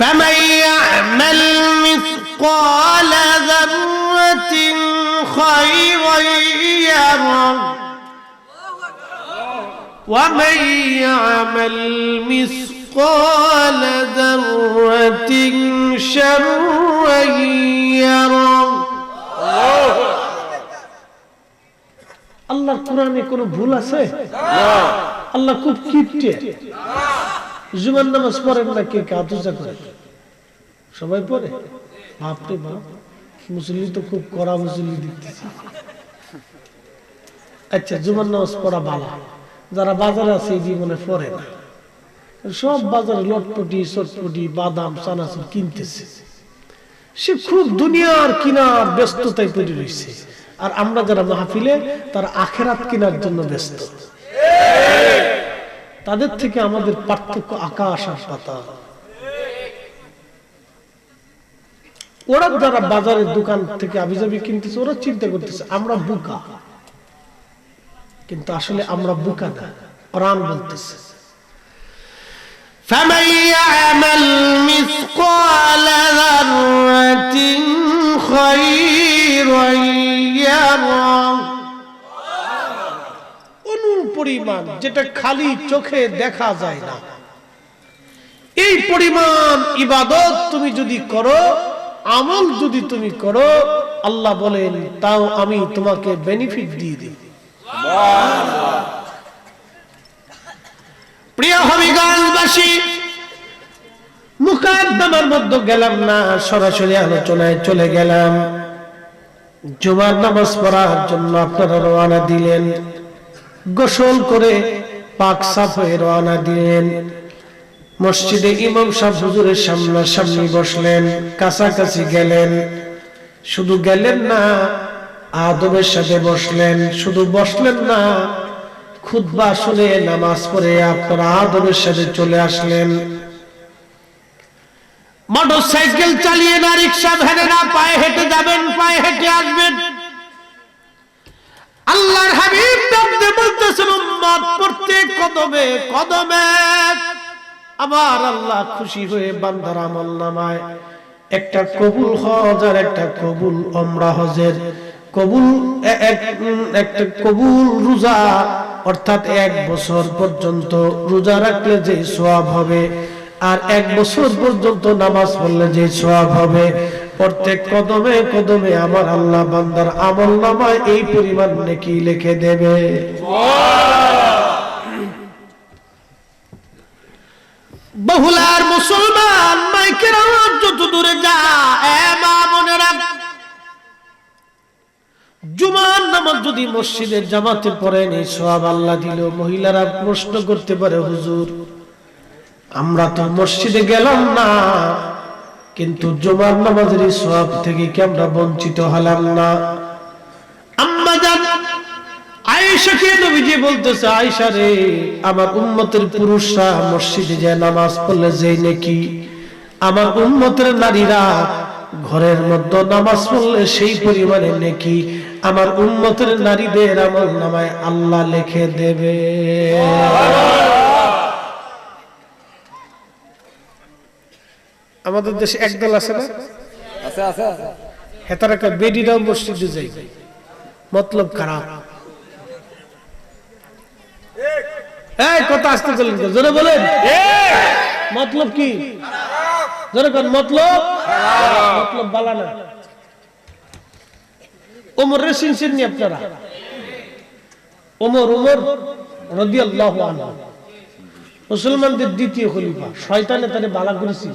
فمن يعمل مثقال ذرة خيرا يره ومن يعمل مثقال ذرة شرا يره আল্লাহর কোরআনে কোনো ভুল আছে আল্লাহ খুব কিপটে জুমার নামাজ পড়েন না, কে কাতুজা করে সবাই পড়ে? বাপরে বাপ, মুসল্লি তো খুব কড়া মুসল্লি দেখতেছি। আচ্ছা জুমার নামাজ পড়া ভালো যারা বাজারে আছে, এই জীবনে পড়ে না। সব বাজারে লটপটি, চটপটি, বাদাম, চানাচুর কিনতেছে। সে খুব দুনিয়ার কিনার ব্যস্ততায় পড়ে রয়েছে। আর আমরা যারা মাহফিলে, তার আখেরাত কেনার জন্য ব্যস্ত। তাদের থেকে আমাদের পার্থক্য আকাশ আর পাতা ওরা যারা বাজারের দোকান থেকে আবিজাবি কিনতেছে ওরা চিন্তা করতেছে আমরা বুকা কিন্তু আসলে আমরা বুকা না প্রাণ বলতেছে فمن يعمل مثقال ذرة خيرا অনুপরিমাণ যেটা খালি চোখে দেখা যায় না। এই পরিমাণ ইবাদত তুমি যদি করো, আমল যদি তুমি করো, আল্লাহ বলেন, তাও আমি তোমাকে বেনিফিট দিয়ে দিই জুমার নামাজ পড়ার জন্য আপনারা রওনা দিলেন। গোসল করে পাক সাফ হয়ে রওনা দিলেন। মসজিদে ইমাম সাহেব হুজুরের সামনাসামনি বসলেন, কাছাকাছি গেলেন। শুধু গেলেন না, আদবের সাথে বসলেন। শুধু বসলেন না, খুতবা শুনে নামাজ পড়ে আপনারা আদবের সাথে চলে আসলেন। মোটর সাইকেল চালিয়ে না, রিক্সা ভ্যানে না, পায়ে হেঁটে যাবেন, পায়ে হেঁটে আসবেন। আল্লাহর হাবিব ডাকতে বলতেছেন, উম্মত, প্রত্যেক কদমে কদমে আমার আল্লাহ খুশি হয়ে বান্দার আমল নামায়। একটা কবুল হজ আর একটা কবুল অমরা হজের। কবুল একটা কবুল রোজা, অর্থাৎ এক বছর পর্যন্ত রোজা রাখলে যে সোয়াব হবে, আর এক বছর পর্যন্ত নামাজ পড়লে যে সোয়াব হবে প্রত্যেক কদমে কদমে আমার আল্লাহ বান্দার আমল নামায় এই পরিমাণ নেকি লিখে দেবে। বহুলার মুসলমান, মাইকের আওয়াজ যত দূরে যা এ মা বোনেরা। জুমার নামাজ যদি মসজিদের জামাতে পড়েন এই সব আল্লাহ দিল, মহিলারা প্রশ্ন করতে পারে, হুজুর, আমরা তো মসজিদে গেলাম না। কিন্তু জুমার নামাজের সব থেকে কি আমরা বঞ্চিত হলাম না? রে, আমার পুরুষরা নামাজ পড়লে নাকি? আমার নারীরা ঘরের মধ্যে নামাজ পড়লে সেই পরিমাণে নাকি? আমার উম্মতের নারীদের নামায় আল্লাহ লিখে দেবে। আমাদের দেশে একদল আছে না? হেতারা কয় বেডিরাও মসজিদে যাই। মতলব খারাপ। এই কথা আসতে চলেন জোরে বলেন। মতলব কি? জোরে কন মতলব? মতলব বালা না। ওমর রে চিনছেন নি আপনারা? ওমর ওমর রাদিয়াল্লাহু আনহু। মুসলমানদের দ্বিতীয় খলিফা। শয়তানে তারে বালা করেছিল।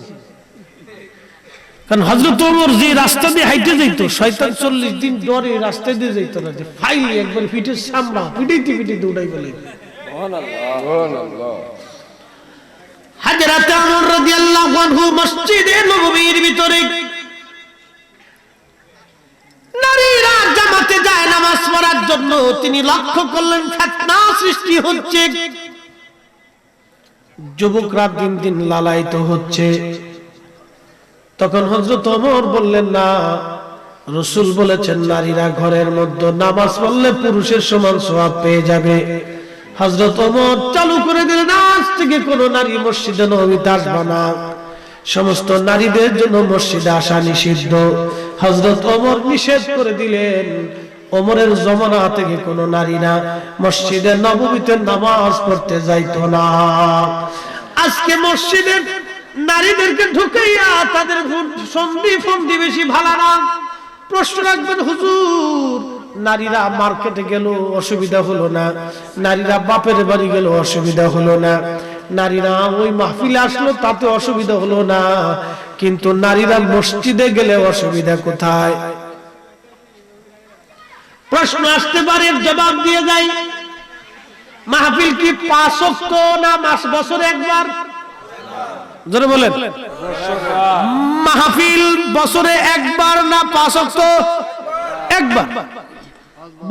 কারণ হজরত ওমর যে রাস্তা দিয়ে হাইটে শয়তান চল্লিশ দিন ডরে রাস্তা দিয়ে না, যে একবার উড়াই বলে হাজরাতে ওমর রাদিয়াল্লাহু আনহু মসজিদে নববীর ভিতরে নারীরা জামাতে যায় নামাজ পড়ার জন্য, তিনি লক্ষ্য করলেন ফিতনা সৃষ্টি হচ্ছে। যুবকরা দিন দিন লালায়িত হচ্ছে। তখন হজরত ওমর বললেন, না, রসুল বলেছেন নারীরা ঘরের মধ্যে নামাজ পড়লে পুরুষের সমান সওয়াব পেয়ে যাবে। হজরত ওমর চালু করে দিলেন, আজ থেকে কোন নারী মসজিদে নবীতে আসবে না। সমস্ত নারীদের জন্য মসজিদে আসা নিষিদ্ধ। হজরত ওমর নিষেধ করে দিলেন, ওমরের জমানা থেকে কোনো নারীরা মসজিদের নবমীতে নামাজ পড়তে যাইত না। আজকে মসজিদের নারীদেরকে ঢুকাইয়া তাদের সন্ধি ফন্দি বেশি ভালো না। প্রশ্ন রাখবেন, হুজুর, নারীরা মার্কেটে গেল, অসুবিধা হলো না। নারীরা বাপের বাড়ি গেল, অসুবিধা হলো না। নারীরা ওই মাহফিলে আসলো, তাতে অসুবিধা হলো না। কিন্তু নারীরা মসজিদে গেলে অসুবিধা কোথায়? প্রশ্ন আসতে পারে, জবাব দিয়ে যাই। মাহফিল কি পাঁচ না মাস বছরে একবার? জোরে বলেন। মাহফিল বছরে একবার না পাঁচ একবার।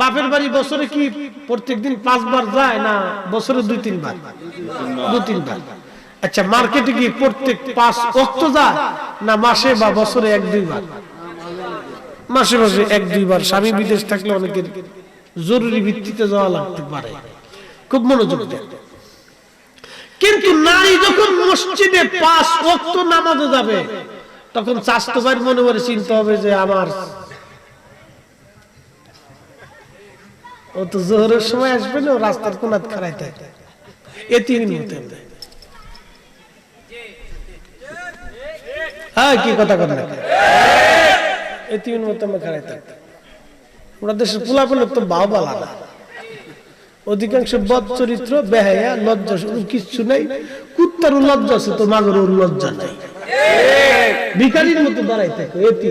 বাপের বাড়ি বছরে কি প্রত্যেকদিন পাঁচবার যায় না বছরে দুই, তিনবার? দু তিনবার। আচ্ছা মার্কেটে কি প্রত্যেক পাঁচ অক্ট যায় না মাসে বা বছরে এক, দুইবার? মাসে মাসে এক, দুইবার। স্বামী বিদেশ থাকলে অনেকের জরুরি ভিত্তিতে যাওয়া লাগতে পারে। খুব মনোযোগ দেন। কিন্তু নারী যখন মসজিদে পাঁচ ওয়াক্ত নামাজে যাবে, তখন ভাই মনে মনে চিন্তা হবে যে আমার ও তো জোহরের সময় আসবে না রাস্তার কোনাত খারাইতে এ তিন মতে হ্যাঁ কি কথা কথা এ তিন মতে আমরা খারাইতে ওরা দেশের তো বাও বালা না অধিকাংশ বদ চরিত্র বেহায়া, লজ্জা কিচ্ছু নাই। কুত্তার লজ্জা আছে, তো মাগর লজ্জা নাই। ভিকারির মতো দাঁড়াই থাকে, এটি।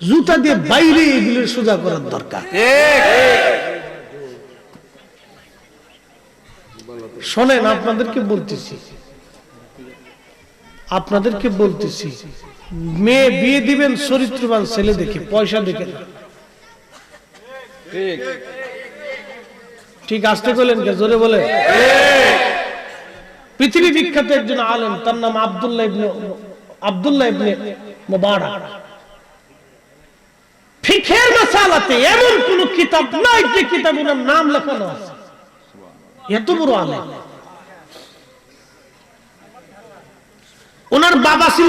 জুতা দিয়ে বাইরে এগুলো সোজা করার দরকার। শোনেন, আপনাদেরকে বলতেছি। আপনাদেরকে বলতেছি, মেয়ে বিয়ে দিবেন চরিত্রবান ছেলে দেখে, পয়সা দেখে না। ঠিক। আসতে বলেন কে? জোরে বলে। পৃথিবী বিখ্যাত একজন আলেম, তার নাম আব্দুল্লাহ ইবনে আব্দুল্লাহ ইবনে মাসালাতে এমন কোন কিতাব নাই যে নাম লেখানো আছে। এত বড় আলেম। ওনার বাবা ছিল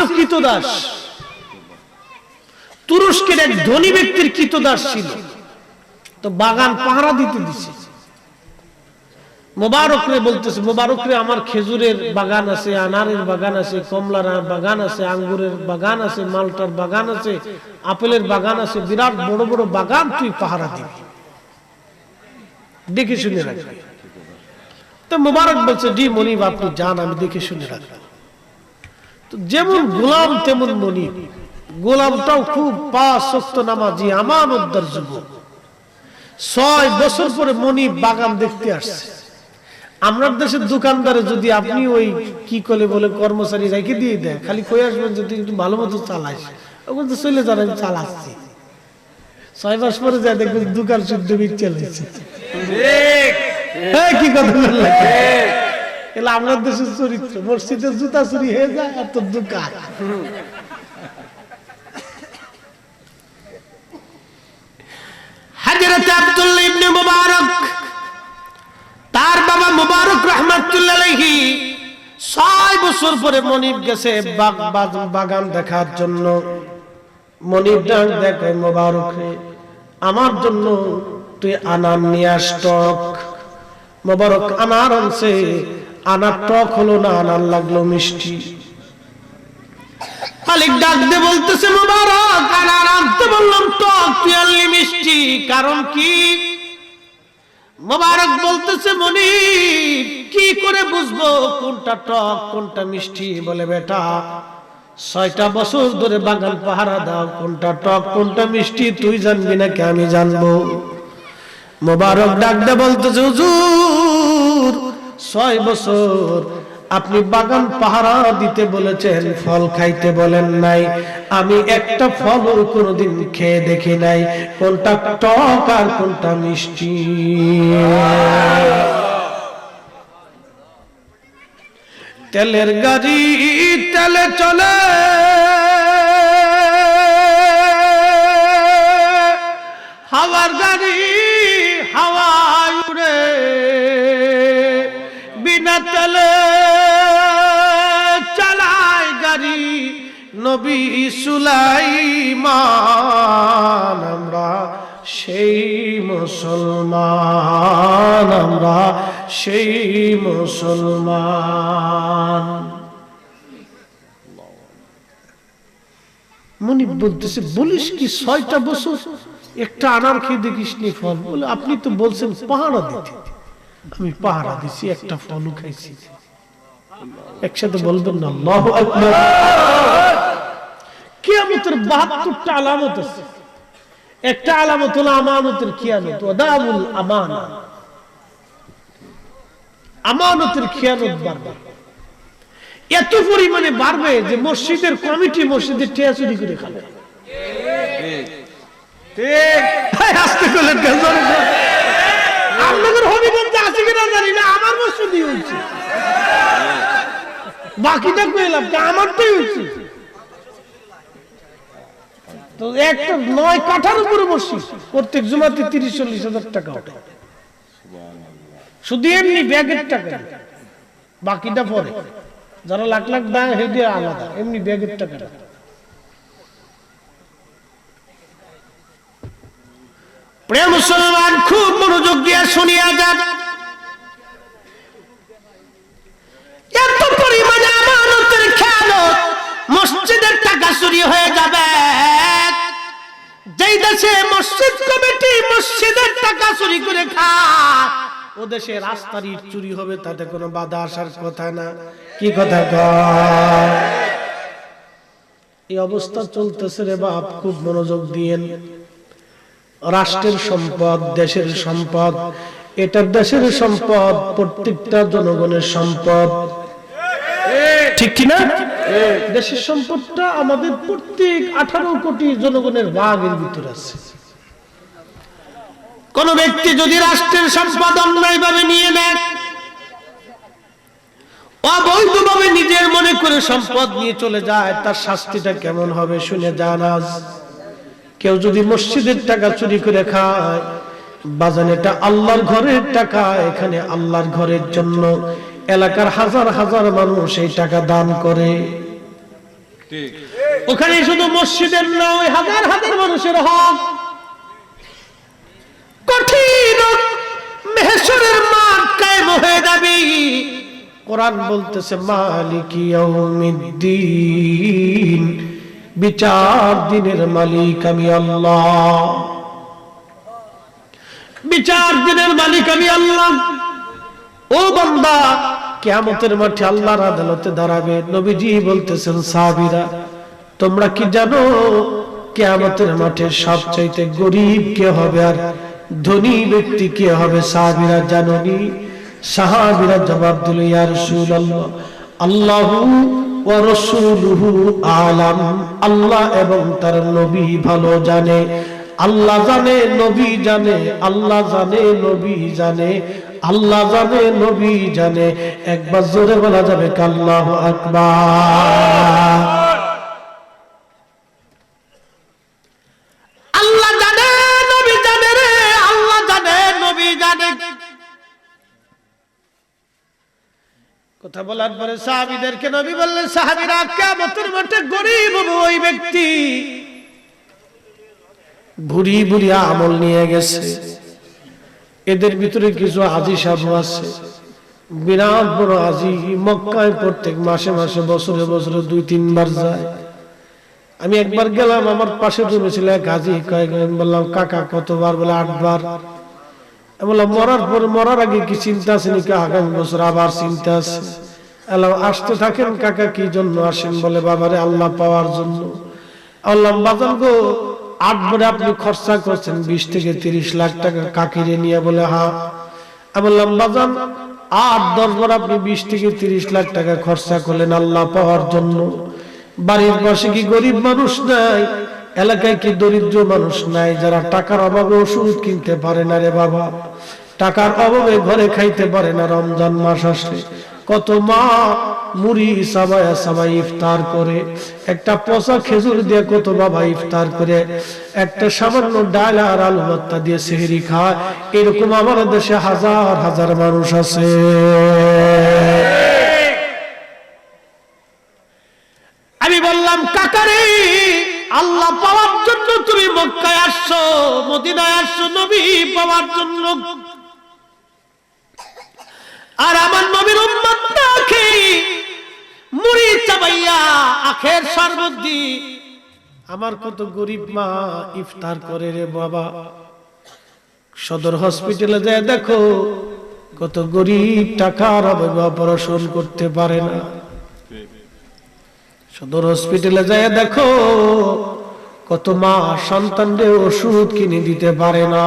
তুরস্কের এক ধনী ব্যক্তির কৃতদাস ছিল। তো বাগান পাহারা দিতে দিছে। মোবারকরে বলতেছে, মোবারকরে আমার খেজুরের বাগান আছে, আনারের বাগান আছে, কমলার বাগান আছে, আঙ্গুরের বাগান আছে, মালটার বাগান আছে, আপেলের বাগান আছে, বিরাট বড় বড় বাগান তুই পাহারা দিবি। দেখে শুনে রাখবি তো মোবারক বলছে, জি মনিব, আপনি যান, আমি দেখে শুনে রাখব তো যেমন গোলাম, তেমন মনিব। গোলামটাও খুব পাঁচ সত্য নামাজি আমার উদ্ধার যুবক। ছয় বছর পরে মনিব বাগান দেখতে আসছে। আমরা দেশের দোকানদারে যদি আপনি ওই কি করে বলে কর্মচারী রেখে দিয়ে দেয় খালি কই আসবেন যদি একটু ভালো মতো চালাইস ওখানে তো চলে যান আমি চালাচ্ছি। ছয় মাস পরে যায় দেখবেন দোকান শুদ্ধ চালাইছে কি কথা এগুলো আপনার দেশের চরিত্র মসজিদে জুতা চুরি হয়ে যায় আর তোর দোকান। হাজরত আব্দুল্লাহ ইবনে মুবারক তার বাবা মুবারক রহমাতুল্লাহি ছয় বছর পরে মনিব গেছে বাগান দেখার জন্য। মনিব ডাক দেখে মুবারক আমার জন্য তুই আনার নিয়ে আস টক। মুবারক আনার আনছে, আনার টক হলো না, আনার লাগল মিষ্টি। মালিক ডাক দিয়ে বলতেছে, মুবারক, আনার আনতে বললাম টক, তুই আনলি মিষ্টি। কারণ কি? মোবারক বলতেছে মনি কি করে বুঝব কোনটা টক, কোনটা মিষ্টি বলে বেটা? ছয়টা বছর ধরে বাগান পাহারা দাও, কোনটা টক, কোনটা মিষ্টি, তুই জানবি নাকি আমি জানব? মোবারক ডাকতে বলতেছে, হুজুর, ছয় বছর আপনি বাগান পাহারা দিতে বলেছেন, ফল খাইতে বলেন নাই। আমি একটা ফল কোনোদিন খেয়ে দেখি নাই, কোনটা টক আর কোনটা মিষ্টি। তেলের গাড়ি তেলে চলে। হাওয়ার গাড়ি হাওয়ায় উড়ে। বিনা তেলে নবী সুলাইমান, আমরা সেই মুসলমান, আমরা সেই মুসলমান। মনি বলতেছে, বলিস কি ছয়টা বছর? একটা আনার খেয়ে দেখিস নি ফল? বলে, আপনি তো বলছেন পাহারা দিতে। আমি পাহারা দিছি, একটা ফলও খাইছি। একসাথে বলবেন না আকবার। কিয়ামতের 72টা আলামত আছে। একটা আলামত হলো আমানতের কিয়ামত, ওয়াদামুল আমানা। আমানতের খিয়ানত বাড়বে। এত পরিমাণে বাড়বে যে মসজিদের কমিটি মসজিদের চুরি করে খাবে। আসতে করলেন। আপনাদের হবিগঞ্জে আছে কিনা জানি না, আমার মসজিদই হয়েছে। বাকিটা তা আমারটাই হয়েছে তো একটা নয় কাঠার উপরে মসজিদ প্রত্যেক জুমাতে তিরিশ, চল্লিশ হাজার টাকা ওঠে। শুধু এমনি ব্যাগের টাকা বাকিটা পরে। যারা লাখ লাখ দেয় হেডে আলাদা, এমনি ব্যাগের টাকা প্রিয় মুসলমান, খুব মনোযোগ দিয়ে শুনিয়া যান এত পরিমাণে আমানতের খেয়ালত মসজিদের টাকা চুরি হয়ে যাবে। যেই দেশে মসজিদ কমিটি মসজিদের টাকা চুরি করে খায়, ও দেশে রাস্তার ইট চুরি হবে, তাতে কোনো বাধা আসার কথা না। কি কথা এই অবস্থা চলতেছে রে বাপ, খুব মনোযোগ দিয়েন। রাষ্ট্রের সম্পদ, দেশের সম্পদ, এটা দেশের সম্পদ, প্রত্যেকটা জনগণের সম্পদ। ঠিক কিনা? দেশের সম্পদটা আমাদের প্রত্যেক আঠারো কোটি জনগণের ভাগের ভিতর আছে। কোন ব্যক্তি যদি রাষ্ট্রের সম্পদ অন্যায় ভাবে নিয়ে নেয় অবৈধভাবে নিজের মনে করে সম্পদ নিয়ে চলে যায় তার শাস্তিটা কেমন হবে শুনে যান আজ। কেউ যদি মসজিদের টাকা চুরি করে খায় বাজান এটা আল্লাহর ঘরের টাকা এখানে আল্লাহর ঘরের জন্য এলাকার হাজার হাজার মানুষ এই টাকা দান করে। ওখানে শুধু মসজিদের নয় হাজার হাজার মানুষের হক। কঠিন মেহেশ্বরের মাঠ কায়েম হয়ে যাবে। কোরআন বলতেছে মালিকি ইয়াউমিদ্দিন বিচার দিনের মালিক আমি আল্লাহ। বিচার দিনের মালিক আমি আল্লাহ। ও বান্দা, কিয়ামতের মাঠে আল্লাহর আদালতে দাঁড়াবে। নবীজি বলতেছেন, সাহাবীরা, তোমরা কি জানো, কিয়ামতের মাঠে সবচাইতে গরিব কে হবে আর ধনী ব্যক্তি কে হবে? সাহাবীরা জানোনি। সাহাবীরা জবাব দিল, ইয়া রাসূলুল্লাহ, আল্লাহু ওয়া রাসূলুহু আলাম। আল্লাহ এবং তার নবী ভালো জানে। আল্লাহ জানে, নবী জানে। আল্লাহ জানে, নবী জানে। আল্লাহ জানে নবী জানে। একবার জোরে বলা যাবে, কাল্লাহ আকবার। কথা বলার পরে সাহাবিদেরকে নবী বললেন, সাহাবিরা মাঠে গরিব ওই ব্যক্তি। ভুরি ভুরি আমল নিয়ে গেছে। এদের ভিতরে কিছু আজি সাধু আছে। বিরাট বড় আজি মক্কায় প্রত্যেক মাসে মাসে, বছরে বছরে দুই, তিনবার যায়। আমি একবার গেলাম, আমার পাশে রুমে ছিল এক হাজি কয়েক আমি বললাম, কাকা, কতবার? বলে, আটবার। বললাম, মরার পরে, মরার আগে কি চিন্তা আছে নাকি? আগামী বছর আবার চিন্তা আছে। আল্লাহ, আসতে থাকেন, কাকা, কি জন্য আসেন? বলে, বাবারে, আল্লাহ পাওয়ার জন্য। আল্লাহ বাজান গো আটবারে আপনি খরচা করছেন বিশ থেকে তিরিশ লাখ টাকা কাকিরে নিয়ে বলে, হা। বললাম, বাজান, আট, দশ বার আপনি বিশ থেকে তিরিশ লাখ টাকা খরচা করলেন আল্লাহ পাওয়ার জন্য। বাড়ির পাশে কি গরিব মানুষ নাই? এলাকায় কি দরিদ্র মানুষ নাই? যারা টাকার অভাবে ওষুধ কিনতে পারে না রে বাবা। টাকার অভাবে ঘরে খাইতে পারে না, রমজান মাস আসলে। কত মা মুড়ি সবাই সাবাই ইফতার করে। একটা পচা খেজুর দিয়ে কত বাবা ইফতার করে। একটা সামান্য ডাল আর আলু ভত্তা দিয়ে সেহরি খায়। এরকম আমার দেশে হাজার হাজার মানুষ আছে। আমার কত গরিব মা ইফতার করে রে বাবা। সদর হসপিটালে যায় দেখো, কত গরিব টাকার অভাবে অপারেশন করতে পারে না। সদর হসপিটালে যায় দেখো, কত মা সন্তানদের ওষুধ কিনে দিতে পারে না।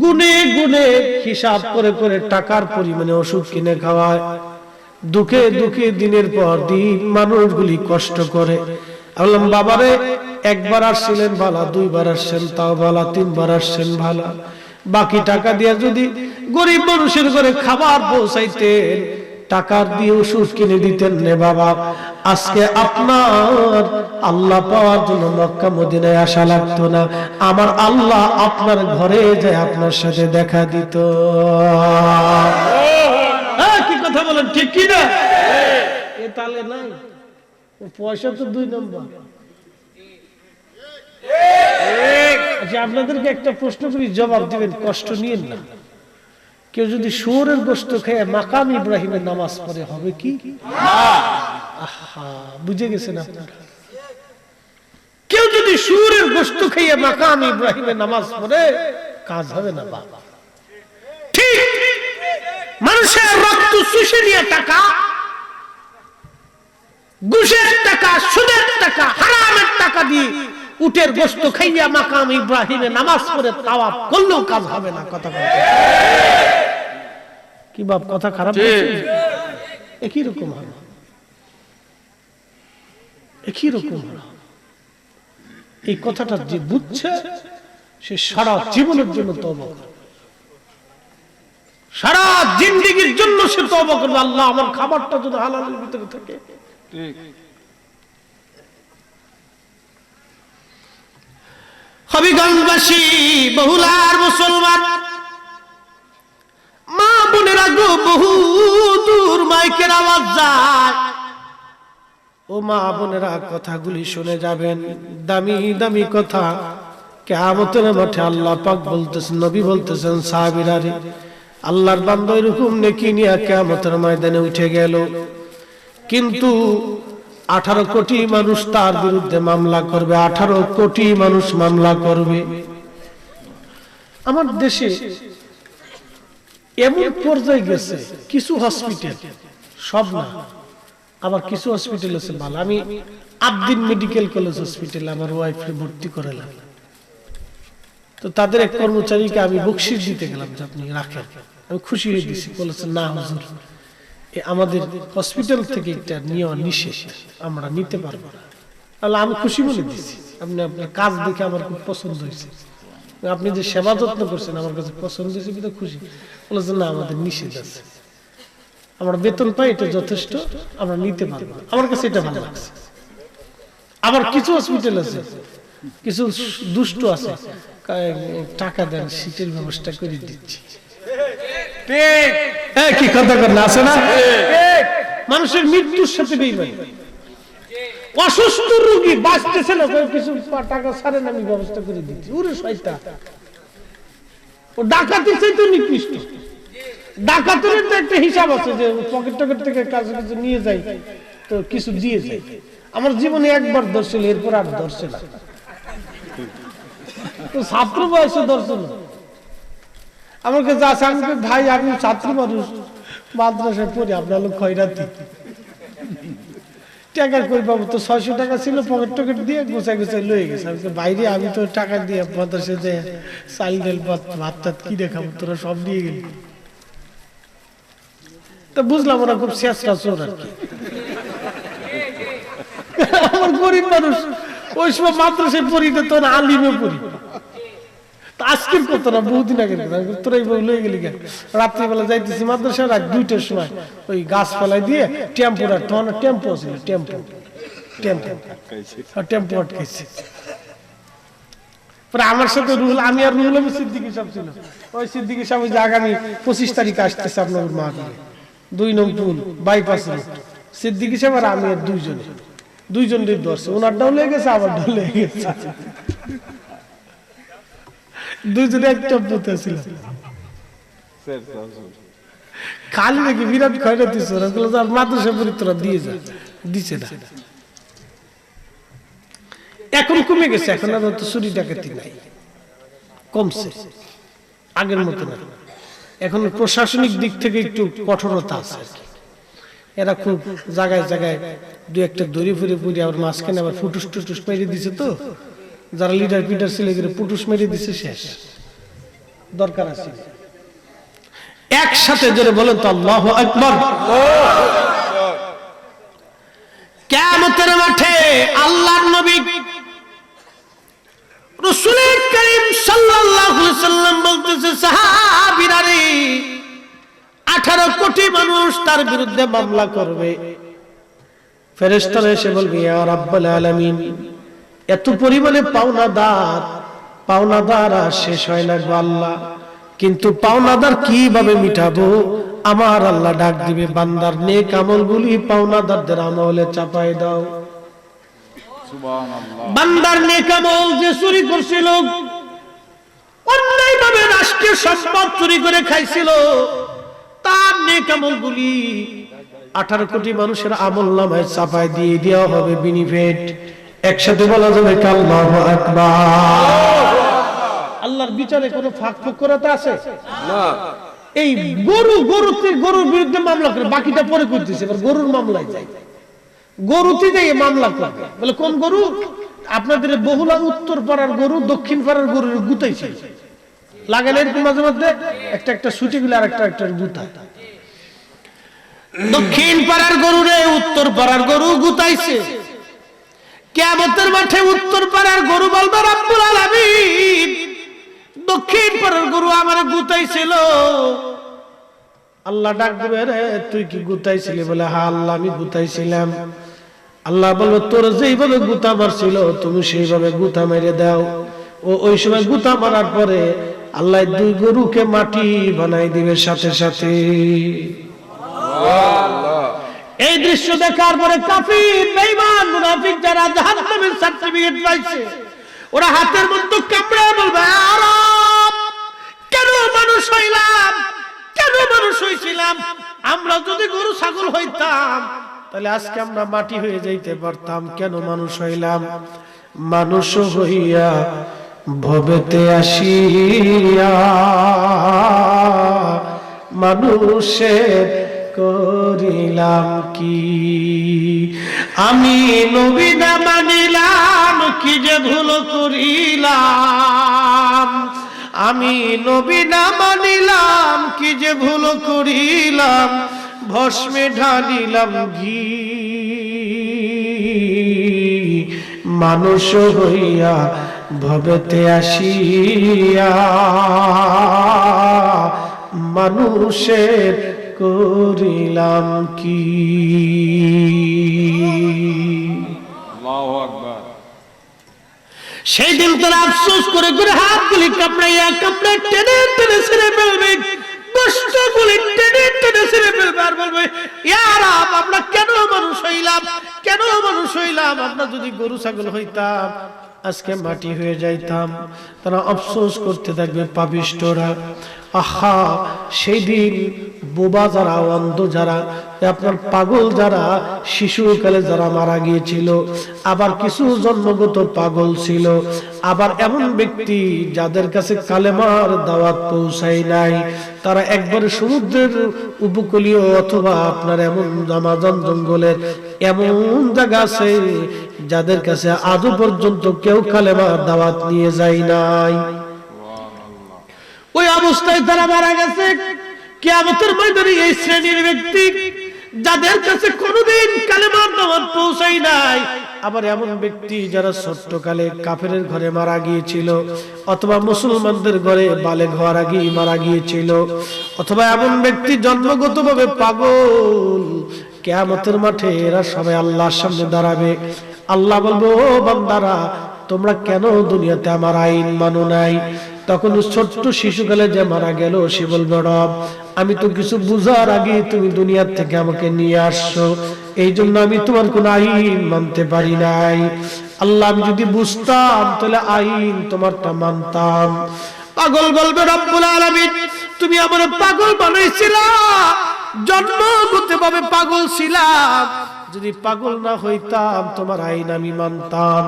গুনে গুনে হিসাব করে করে টাকার পরিমাণে ওষুধ কিনে খাওয়ায়। দুঃখে দুঃখে দিনের পর দিন মানুষগুলি কষ্ট করে। বললাম বাবারে একবার আসছিলেন ভালা দুইবার আসছেন তাও ভালা তিনবার আসছেন ভালা। বাকি টাকা দিয়ে যদি গরিব মানুষের ঘরে খাবার পৌঁছাইতেন টাকার দিয়ে ওষুধ কিনে দিতেন নে বাবা। আজকে আপনার আল্লাহ পাওয়ার জন্য মক্কা মদিনায় আসা লাগতো না। আমার আল্লাহ আপনার ঘরে যায় আপনার সাথে দেখা দিত। হ্যাঁ, কি কথা বলেন ঠিক কি না এ তালে নাই। পয়সা তো দুই নম্বর। আচ্ছা আপনাদেরকে একটা প্রশ্ন করি জবাব দিবেন কষ্ট নিয়েন না। কেউ যদি শুয়োরের গোস্ত খেয়ে মাকাম ইব্রাহিমের নামাজ পড়ে হবে কি? আহা বুঝে গেছেন আপনারা। কেউ যদি শুয়োরের গোস্ত খেয়ে মাকাম ইব্রাহিমের নামাজ পড়ে কাজ হবে না বাবা ঠিক। মানুষের রক্ত শুষে নিয়ে টাকা ঘুষের টাকা সুদের টাকা হারামের টাকা দিয়ে উটের গোস্ত খাইয়া মাকাম ইব্রাহিমে নামাজ পড়ে তাওয়াফ করলেও কাজ হবে না কথা কি বাপ কথা খারাপ একই রকম হবে। একই রকম হবে। এই কথাটা যে বুঝছে সে সারা জীবনের জন্য তবা সারা জিন্দিগির জন্য সে তবা করবে। আল্লাহ আমার খাবারটা যদি হালালের ভিতরে থাকে হবিগঞ্জবাসী, বহুলার মুসলমান, মা বোনেরা গো, বহু দূর মাইকের আওয়াজ যায়। ও মা বোনেরা, কথাগুলি শুনে যাবেন, দামি দামি কথা। কেমতের মাঠে আল্লাহ পাক বলতেছেন, নবী বলতেছেন সাহাবিরারে আল্লাহর বান্দা এরকম নেকি নিয়ে কেমতের ময়দানে উঠে গেল। কিন্তু আঠারো কোটি মানুষ তার বিরুদ্ধে মামলা করবে, আঠারো কোটি মানুষ মামলা করবে। আমার দেশে এমন পর্যায়ে গেছে, কিছু হসপিটাল সব না, আবার কিছু হসপিটাল আছে ভালো আমি আবদিন মেডিকেল কলেজ হসপিটাল আমার ওয়াইফকে ভর্তি করালাম। তো তাদের এক কর্মচারীকে আমি বকশিস দিতে গেলাম যে আপনি রাখেন। আমি খুশি হয়ে দিছি, বলেছে, না হুজুর। আমাদের হসপিটাল থেকে একটা নেওয়া নিষেধ আমরা নিতে পারব না। আমি খুশি বলে দিচ্ছি আপনি আপনার কাজ দেখে আমার খুব পছন্দ হয়েছে। আপনি যে সেবা যত্ন করছেন, আমার কাছে পছন্দ হয়েছে কিন্তু খুশি। বলেছে না, আমাদের নিষেধ আছে। আমরা বেতন পাই, এটা যথেষ্ট, আমরা নিতে পারব। আমার কাছে এটা ভালো লাগছে। আবার কিছু হসপিটাল আছে, কিছু দুষ্ট আছে। টাকা দেন সিটের ব্যবস্থা করে দিচ্ছি। কি কথা কথা আছে না মানুষের মৃত্যুর সাথে বেইমানি অসুস্থ রোগী বাঁচতেছে না কিছু টাকা ছাড়েন আমি ব্যবস্থা করে দিচ্ছি। ওরে শয়তান। ও ডাকাতির চাইতে নিকৃষ্ট। ডাকাতের তো একটা হিসাব আছে যে পকেট টকেট থেকে কাছে কিছু নিয়ে যাই তো কিছু দিয়ে যাই আমার জীবনে একবার ধরছিল এরপর আর ধরছে না। তো ছাত্র বয়সে ধরছে না কাছে আছে আমি ভাই আমি ছাত্র মানুষ। মাদ্রাসায় পড়ি, আপনার লোক খয়রাতি। টাকা কই পাবো? তো ছয়শো টাকা ছিল পকেট টকেট দিয়ে গোছাই গোছাই লয়ে গেছে। আমি বাইরে আমি তো টাকা দিয়ে মাদ্রাসায় যে চাল, ডাল, ভাত টাত কি দেখাবো? তোরা সব দিয়ে গেলি। তা বুঝলাম ওরা খুব শেষরা চোর আর কি। আমার গরিব মানুষ, ওই সময় মাদ্রাসায় পড়ি না তোর আলিমে পড়ি। তা আজকের কথা না বহুদিন আগের কথা। বলি, এইভাবে লয়ে গেলি কেন? রাত্রিবেলা যাইতেছি মাদ্রাসা রাত দুইটার সময়। ওই গাছ ফেলাই দিয়ে টেম্পো তখন টেম্পো ছিল টেম্পো। টেম্পো। টেম্পো আটকেছে পরে আমার সাথে রুহুল আমি আর রুহুল আমি সিদ্দিকি সাহেব ছিল। ওই সিদ্দিকি সাহেব যে আগামী পঁচিশ তারিখে আসতেছে আপনার মা দুই নং পুল বাইপাস রোড সিদ্দিকি সাহেব আর আমি আর দুইজনে। দুইজন দিয়ে ধরছে ওনার ডাউ লেগে গেছে আমার ডাউ লেগে গেছে। একটা ছিল খালি নাকি বিরাট খয়রা আর মাদ্রাসা দিয়ে যা। দিছে না। এখন কমে গেছে এখন আর তো চুরি ডাকাতি নাই। কমছে। আগের মতো না। এখন প্রশাসনিক দিক থেকে একটু কঠোরতা আছে এরা খুব জায়গায় জায়গায় দু একটা দড়ি ফুরে ফুরে আবার মাঝখানে আবার ফুটুস টুটুস মেরে দিছে তো। যারা লিডার পিডার ছিল এগুলো পুটুস মেরে দিছে শেষ। দরকার আছে। একসাথে জোরে বলেন তো, আল্লাহ আকবর। কেমতের মাঠে আল্লাহর নবী রসুলের করিম সাল্লাম বলতেছে, সাহাবীরা রে 18 কোটি মানুষ তার বিরুদ্ধে মামলা করবে। ফেরেশতারা এসে বলবে, ইয়া রাব্বাল আলামিন। এত পরিমাণে পাওনাদার। পাওনাদার আর শেষ হয় না গো আল্লাহ। কিন্তু পাওনাদার কীভাবে মিটাবো? আমার আল্লাহ ডাক দিবে বান্দার নেক আমলগুলি পাওনাদারদের আমলে দাও। বান্দার নেক আমল যে চুরি করছিল অন্যায়ভাবে রাষ্ট্রীয় সম্পদ চুরি করে খাইছিল তার নেক আমলগুলি আঠারো কোটি মানুষের আমল নামায় চাপাই দিয়ে দেওয়া হবে বিনিফিট একসাথে বলা যাবে আকবার। আল্লাহর বিচারে কোনো ফাঁক ফোকরতা আছে? এই গরু গরুতে গরুর বিরুদ্ধে মামলা করে বাকিটা পরে করতেছে এবার গরুর মামলায় যায়। গরুতে যাই মামলা করবে বলে কোন গরু? আপনাদের বহুলা উত্তর পাড়ার গরু দক্ষিণ পাড়ার গরুর গুতাইছে লাগালে এরকম মাঝে মধ্যে একটা একটা সুটি গুলো আর একটা একটা গুতা। দক্ষিণ পাড়ার গরু রে উত্তর পাড়ার গরু গুতাইছে। কেমতের মাঠে উত্তর পাড়ার গরু বলবে, রাব্বুল আলামিন, দক্ষিণ পাড়ার গরু আমার গুতাইছিল। আল্লাহ ডাক দেবে, রে, তুই কি গুতাইছিলি? বলে হ্যাঁ আল্লাহ, আমি গুতাইছিলাম। আল্লাহ বলবে তোর যেইভাবে গুতা মারছিল, তুমি সেইভাবে গুতা মেরে দাও। ও ওই সময় গুতা মারার পরে আল্লাহ দুই গরুকে মাটি বানাই দিবে সাথে সাথে। এই দৃশ্য দেখার পরে কাফির, বেঈমান, মুনাফিক যারা জাহান্নামের সার্টিফিকেট পাইছে, ওরা হাতের মধ্যে কামড়ে বলবে, আরব, কেন মানুষ হইলাম? কেন মানুষ হইছিলাম? আমরা যদি গরু, ছাগল হইতাম, তাহলে আজকে আমরা মাটি হয়ে যাইতে পারতাম, কেন মানুষ হইলাম? মানুষ হইয়া ভবেতে আসিয়া, মানুষের করিলাম কি? আমি নবীনা মানিলাম, কি যে ভুল করিলাম? আমি নবীনা মানিলাম, কি যে ভুল করিলাম? ভস্মে ঢালিলাম ঘি। মানুষ হইয়া ভবেতে আসিয়া, মানুষের করিলাম কি? সেই দিন তোর আফসোস করে করে হাত গুলি কাপড়াইয়া কাপড়ে টেনে টেনে ছেড়ে ফেলবে। কষ্ট গুলি টেনে টেনে ছেড়ে ফেলবে আর বলবে আমরা কেন মানুষ হইলাম? কেন মানুষ হইলাম? আমরা যদি গরু ছাগল হইতাম আজকে মাটি হয়ে যাইতাম। তারা আফসোস করতে থাকবে পাবিষ্টরা আহা, সেই দিন বোবা যারা, অন্ধ যারা আপনার পাগল যারা, শিশুকালে যারা মারা গিয়েছিল, আবার কিছু জন্মগত পাগল ছিল, আবার এমন ব্যক্তি যাদের কাছে কালেমার দাওয়াত পৌঁছায় নাই, তারা একবারে সমুদ্রের উপকূলীয় অথবা আপনার এমন আমাজন জঙ্গলের এমন জায়গা আছে যাদের কাছে আজও পর্যন্ত কেউ কালেমার দাওয়াত নিয়ে যায় নাই। ওই অবস্থায় তারা মারা গেছে। কেয়ামতের ময়দানে এই শ্রেণির ব্যক্তি যাদের কাছে কোনোদিন কালেমার দাওয়াত পৌঁছাই নাই, আবার এমন ব্যক্তি যারা ছোট্টকালে কাফের ঘরে মারা গিয়েছিল, অথবা মুসলমানদের ঘরে বালে ঘর আগেই মারা গিয়েছিল, অথবা এমন ব্যক্তি জন্মগতভাবে পাগল, কেয়ামতের মাঠে এরা সবাই আল্লাহর সামনে দাঁড়াবে। আল্লাহ বলব, ও বান্দারা, তোমরা কেন দুনিয়াতে আমার আইন মানো নাই? তখন ছোট্ট শিশুকালে যে মারা গেল, সে বলবে, রব আমি তো কিছু বুঝার আগে তুমি দুনিয়ার থেকে আমাকে নিয়ে আসছো। এই জন্য আমি তোমার কোন আইন মানতে পারি নাই। আল্লাহ, আমি যদি বুঝতাম, তাহলে আইন তোমারটা মানতাম। পাগল বলবে রব্বুল আলামিন, তুমি আমার পাগল বানাইছিলা। জন্মগত ভাবে পাগল ছিলাম যদি পাগল না হইতাম, তোমার আইন আমি মানতাম।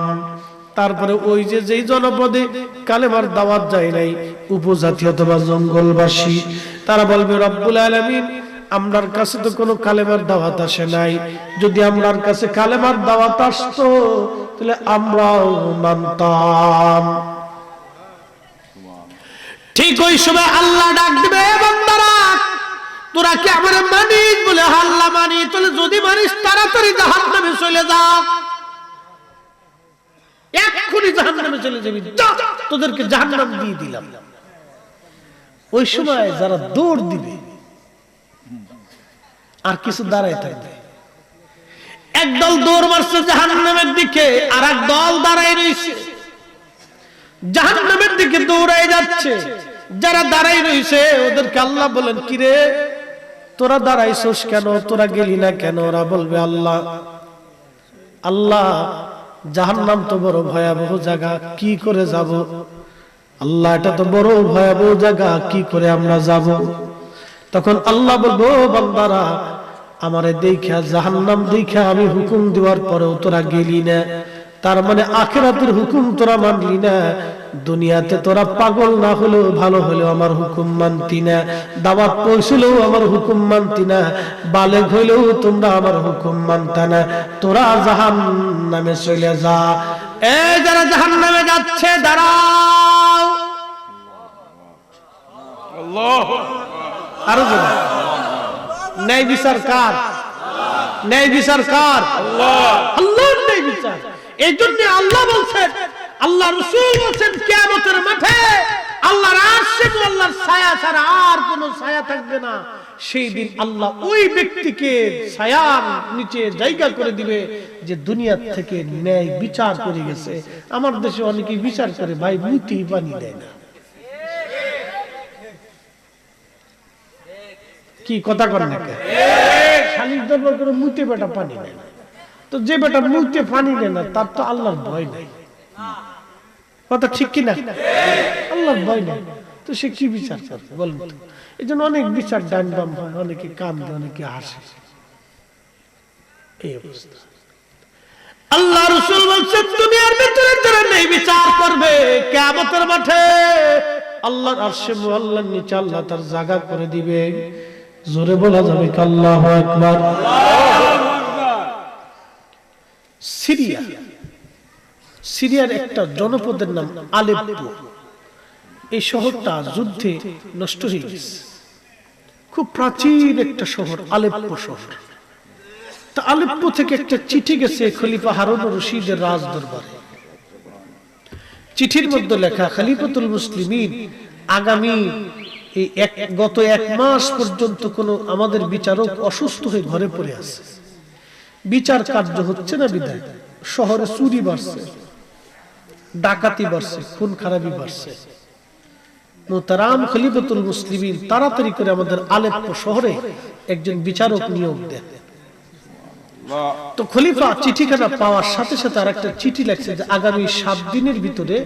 তারপরে ওই যে যেই জনপদে কালেমার দাওয়াত যায় নাই উপজাতি অথবা জঙ্গলবাসী তারা বলবে, রব্বুল আলামিন, আমরার কাছে তো কোনো কালেমার দাওয়াত আসে নাই। যদি আমরার কাছে কালেমার দাওয়াত আসতো, তাহলে আমরাও মানতাম। ঠিক ওই সময় আল্লাহ ডাক দিবে, "এ বান্দারা, তোরা কি আমার মানিস বলে হাল্লা মানি? তাহলে যদি মানিস, তাড়াতাড়ি জাহান নামে চলে যা। এক্ষুনি জাহান নামে চলে যাবি। তোদেরকে জাহান নাম দিয়ে দিলাম। ওই সময় যারা দৌড় দিবে, আর কিছু দাঁড়ায় থাকবে। একদল দৌড় মারছে জাহান নামের দিকে, আর এক দল দাঁড়ায় রয়েছে। জাহান নামের দিকে দৌড়ায় যাচ্ছে। যারা দাঁড়াই রয়েছে, ওদেরকে আল্লাহ বলেন, কিরে, তোরা দাঁড়াইছস কেন? তোরা গেলি না কেন? ওরা বলবে, আল্লাহ আল্লাহ, জাহান্নাম তো বড় ভয়াবহ জায়গা, কি করে যাব? আল্লাহ, এটা তো বড় ভয়াবহ জায়গা, কি করে আমরা যাব? তখন আল্লাহ বলব, "ও বান্দারা, আমারে দেখা জাহান্নাম দেখা আমি হুকুম দেওয়ার পরেও তোরা গেলি না। তার মানে আখেরাতের হুকুম তোরা মানলি না। দুনিয়াতে তোরা পাগল না হলেও ভালো হলেও আমার হুকুম মানতি না। দাওয়াত পৌঁছলেও আমার হুকুম মানতি না। বালেগ হইলেও তোমরা আমার হুকুম মানতা না। তোরা জাহান নামে চলে যা। এ যারা জাহান নামে যাচ্ছে দাঁড়াও আরও জোরে। ন্যায় বিচার কার? ন্যায় বিচার কার? আল্লাহর ন্যায় বিচার। এই জন্য আল্লাহ বলছেন আল্লাহ রসুল বলছেন কিয়ামতের মাঠে আল্লাহর আল্লাহর ছায়া ছাড়া আর কোনো ছায়া থাকবে না। সেই দিন আল্লাহ ওই ব্যক্তিকে ছায়ার নিচে জায়গা করে দিবে যে দুনিয়া থেকে ন্যায় বিচার করে গেছে। আমার দেশে অনেকেই বিচার করে ভাই মুতি বানিয়ে দেয় না। কি কথা কর না কে? শালির দরবার করে মুতে বেটা পানি নেয় না। তো যে বেটা মুতে পানি নেয় না, তার তো আল্লাহর ভয় নাই। কথা ঠিক কি না? আল্লাহর ভয় নাই। তো সে কি বিচার করবে? বলুন এই জন্য অনেক বিচার ডান বাম হয়, অনেকে কান্দে অনেকে হাসে। এই অবস্থা। আল্লাহ রসুল বলছেন দুনিয়ার ভিতরে যারা নেই, বিচার করবে কেমতের মাঠে। আল্লাহর আরশে আল্লাহর নিচে আল্লাহ তার জায়গা করে দিবে। জোরে বলা যাবে কি আল্লাহু আকবার? সিরিয়া। সিরিয়ার একটা জনপদের নাম আলেপ্পো। এই শহরটা যুদ্ধে নষ্ট হয়ে গেছে। খুব প্রাচীন একটা শহর, আলেপ্পো শহর। তা আলেপ্পো থেকে একটা চিঠি গেছে খলিফা হারুন রশিদের রাজ দরবারে চিঠির মধ্যে লেখা, খলিফাতুল মুসলিমিন, আগামী এই এক গত এক মাস পর্যন্ত কোন আমাদের বিচারক অসুস্থ হয়ে ঘরে পড়ে আছে। বিচার কার্য হচ্ছে না বিদায়। শহরে চুরি বাড়ছে, ডাকাতি বাড়ছে, খুন খারাপি বাড়ছে। মোতারাম খলিফাতুল মুসলিমিন তাড়াতাড়ি করে আমাদের আলেপ্পো শহরে একজন বিচারক নিয়োগ দেন। তো খলিফা চিঠিখানা পাওয়ার সাথে সাথে আর একটা চিঠি লেখছে যে আগামী সাত দিনের ভিতরে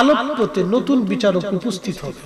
আলোপ্যতে নতুন বিচারক উপস্থিত হবে।